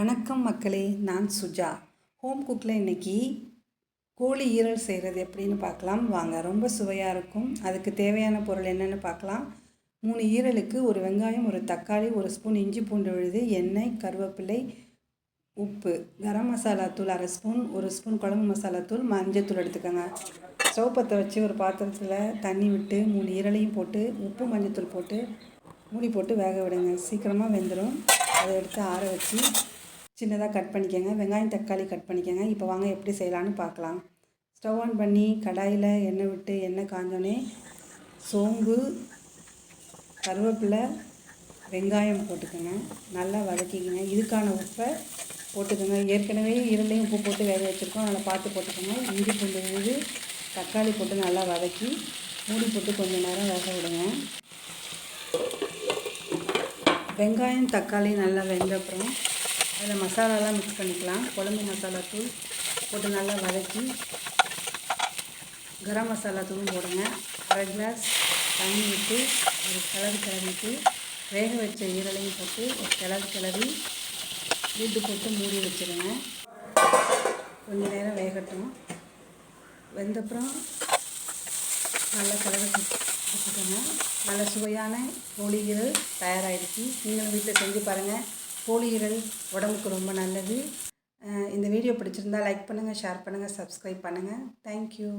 வணக்கம் மக்களே நான் சுஜா. ஹோம் குக்கில் இன்றைக்கி கோழி ஈரல் செய்கிறது எப்படின்னு பார்க்கலாம். வாங்க ரொம்ப சுவையாக இருக்கும். அதுக்கு தேவையான பொருள் என்னென்னு பார்க்கலாம். மூணு ஈரலுக்கு ஒரு வெங்காயம் ஒரு தக்காளி ஒரு ஸ்பூன் இஞ்சி பூண்டு விழுது எண்ணெய் கருவேப்பிலை உப்பு கரம் மசாலா தூள் அரை ஸ்பூன் ஒரு ஸ்பூன் குழம்பு மசாலா தூள் மஞ்சத்தூள் எடுத்துக்கோங்க. ஸ்டவ் பற்ற வச்சு ஒரு பாத்திரத்தில் தண்ணி விட்டு மூணு ஈரலையும் போட்டு உப்பு மஞ்சத்தூள் போட்டு மூடி போட்டு வேக விடுங்க. சீக்கிரமாக வெந்துடும் அதை எடுத்து ஆற வச்சு சின்னதாக கட் பண்ணிக்கோங்க. வெங்காயம் தக்காளி கட் பண்ணிக்கோங்க. இப்போ வாங்க எப்படி செய்யலான்னு பார்க்கலாம். ஸ்டவ் ஆன் பண்ணி கடாயில் எண்ணெய் விட்டு எண்ணெய் காஞ்சோடனே சோம்பு கருவேப்பிலை வெங்காயம் போட்டுக்கோங்க. நல்லா வதக்கிக்கங்க. இதுக்கான உப்பை போட்டுக்கோங்க. ஏற்கனவே இரண்டையும் உப்பு போட்டு வேக வச்சுருக்கோம். அதில் பார்த்து போட்டுக்கோங்க. இஞ்சி பூண்டு விழுது தக்காளி போட்டு நல்லா வதக்கி மூடி போட்டு கொஞ்சம் நேரம் வேக விடுங்க. வெங்காயம் தக்காளி நல்லா வெந்த அப்புறம் அதில் மசாலாலாம் மிக்ஸ் பண்ணிக்கலாம். குழம்பு மசாலா தூள் போட்டு நல்லா வதக்கி கரம் மசாலா தூளும் போடுங்க. அரை கிளாஸ் தண்ணி விட்டு ஒரு கிளறு கிளறிட்டு வேக வச்ச ஈரலையும் போட்டு ஒரு கிளறு கிளறி வீட்டு போட்டு மூடி வச்சுருங்க. கொஞ்ச நேரம் வேகட்டும். வெந்தப்புறம் நல்லா கலவை வச்சுக்கோங்க நல்ல சுவையான கோழி தயாராகிடுச்சு நீங்களும் வீட்டில் செஞ்சு பாருங்கள் கோழிகள் உடம்புக்கு ரொம்ப நல்லது. இந்த வீடியோ பிடிச்சிருந்தா லைக் பண்ணுங்கள் ஷேர் பண்ணுங்கள் சப்ஸ்கிரைப் பண்ணுங்கள் தேங்க்யூ